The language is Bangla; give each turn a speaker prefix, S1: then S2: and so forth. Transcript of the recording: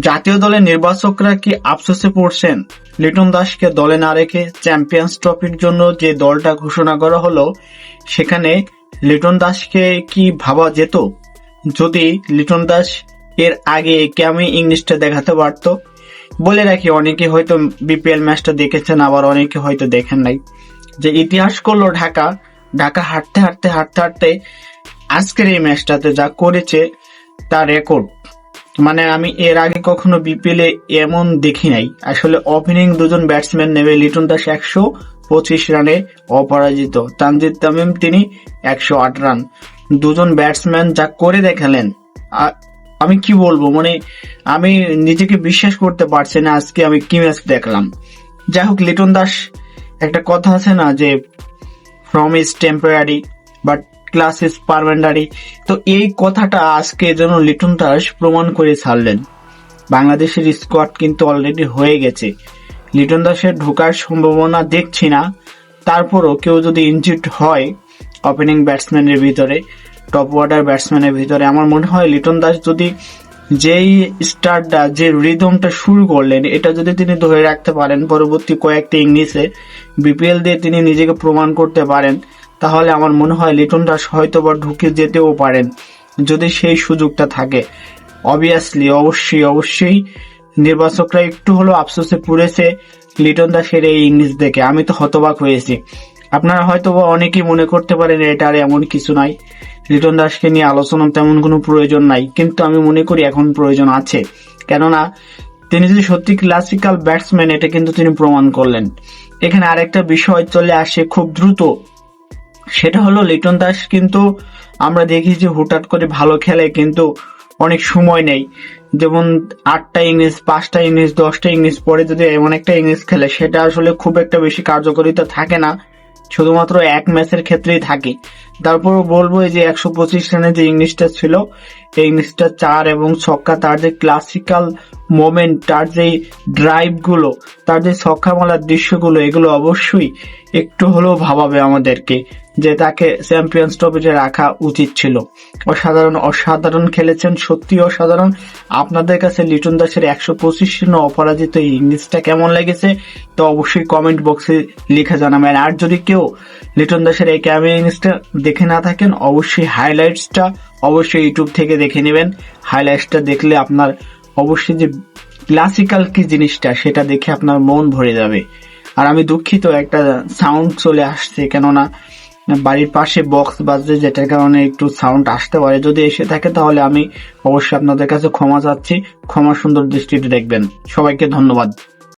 S1: জাতীয় দলের নির্বাচকরা কি আফসোসে পড়ছেন? লিটন দাসকে দলে না রেখে চ্যাম্পিয়ন্স ট্রফির জন্য যে দলটা ঘোষণা করা হলো, সেখানে লিটন দাসকে কি ভাবা যেত? যদি লিটন দাস এর আগে আমি ইংলিশটা দেখাতে পারতো। বলে রাখি, অনেকে হয়তো বিপিএল ম্যাচটা দেখেছেন, আবার অনেকে হয়তো দেখেন নাই। যে ইতিহাস করল ঢাকা ঢাকা হাঁটতে হাঁটতে হাঁটতে হাঁটতে, আজকের এই ম্যাচটাতে যা করেছে, তার রেকর্ড। মানে আমি এর আগে কখনো বিপিএল এমন দেখি নাই। আসলে ওপেনিং দুজন ব্যাটসম্যান নেবে লিটন দাস একশো পঁচিশ রানে অপরাজিত। তানজিদ তামিম তিনি একশো আট রান। দুজন ব্যাটসম্যান যা করে দেখালেন আমি কি বলব? মানে আমি নিজেকে বিশ্বাস করতে পারছি না, আজকে আমি কি ম্যাচ দেখলাম। যাই হোক, লিটন দাস, একটা কথা আছে না যে form is temporary but class is permanent তো এই কথাটা আজকে যেন লিটন দাস প্রমাণ করে ছাড়লেন। বাংলাদেশের স্কোয়াড কিন্তু অলরেডি হয়ে গেছে। লিটন দাসের ঢোকার সম্ভাবনা দেখছি না। তারপরও কেউ যদি ইনজিট হয় ওপেনিং ব্যাটসম্যানের ভিতরে টপ অর্ডার ব্যাটসম্যানের ভিতরে, আমার মনে হয় লিটন দাস যদি যেই স্টারটা যে রিদমটা শুরু করলেন, এটা যদি তিনি ধরে রাখতে পারেন, পরবর্তী কয়েকটি ইংলিশে বিপিএল দিয়ে তিনি নিজেকে প্রমাণ করতে পারেন তাহলে আমার মনে হয় লিটন দাস হয়তো বা ঢুকে যেতেও পারেন, যদি সেই সুযোগটা থাকে। অবভিয়াসলি অবশ্যই অবশ্যই নির্বাচকরা একটু হলেও আফসোসে পড়েছে লিটন দাসের এই ইংলিশ দেখে। আমি তো হতবাক হয়েছি। আপনারা হয়তো বা অনেকেই মনে করতে পারেন এটা আর এমন কিছু নাই। লিটন দাসকে নিয়ে আলোচনা তেমন কোনো প্রয়োজন নাই, কিন্তু আমি মনে করি এখন প্রয়োজন আছে। কেননা, তিনি যদি সত্যি ক্লাসিক্যাল ব্যাটসম্যান এটা কিন্তু তিনি প্রমাণ করলেন। এখানে আরেকটা বিষয় চলে আসে খুব দ্রুত। সেটা হলো লিটন দাস, কিন্তু আমরা দেখি যে হুটহাট করে ভালো খেলে কিন্তু অনেক সময় নেই। যেমন আটটা ইংলিশ পাঁচটা ইংলিশ দশটা ইংলিশ পরে যদি এমন একটা ইংলিশ খেলে, সেটা আসলে খুব একটা বেশি কার্যকারিতা থাকে না। শুধুমাত্র এক ম্যাচের ক্ষেত্রেই থাকে। তারপরও বলব এই যে একশো পঁচিশ রানে যে ইংলিশটা ছিল, এই ইংলিশটা চার এবং ছক্কা, তার যে ক্লাসিক্যাল মোমেন্ট তার যে ড্রাইভগুলো তার যে ছক্ষামালার দৃশ্যগুলো, এগুলো অবশ্যই একটু হলেও ভাবাবে আমাদেরকে যে তাকে চ্যাম্পিয়ন্স ট্রফিতে রাখা উচিত ছিল। অসাধারণ অসাধারণ খেলেছেন সত্যি অসাধারণ। আপনাদের কাছে লিটন দাসের একশো পঁচিশ রানে অপরাজিত এই ইংলিশটা কেমন লেগেছে, তো অবশ্যই কমেন্ট বক্সে লিখে জানাবেন। আর যদি কেউ লিটন দাসের এই ক্যামেরা ইংলিশটা দেখে না থাকেন, অবশ্যই হাইলাইটসটা অবশ্যই ইউটিউব থেকে দেখে নেবেন। হাইলাইটসটা দেখলে আপনার অবশ্যই যে ক্লাসিক্যাল কি জিনিসটা, সেটা দেখে আপনার মন ভরে যাবে। আর আমি দুঃখিত, একটা সাউন্ড চলে আসছে, কেননা বাড়ির পাশে বক্স বাজছে, যেটার কারণে একটু সাউন্ড আসতে পারে। যদি এসে থাকে, তাহলে আমি অবশ্যই আপনাদের কাছে ক্ষমা চাচ্ছি। ক্ষমা সুন্দর দৃষ্টিতে দেখবেন। সবাইকে ধন্যবাদ।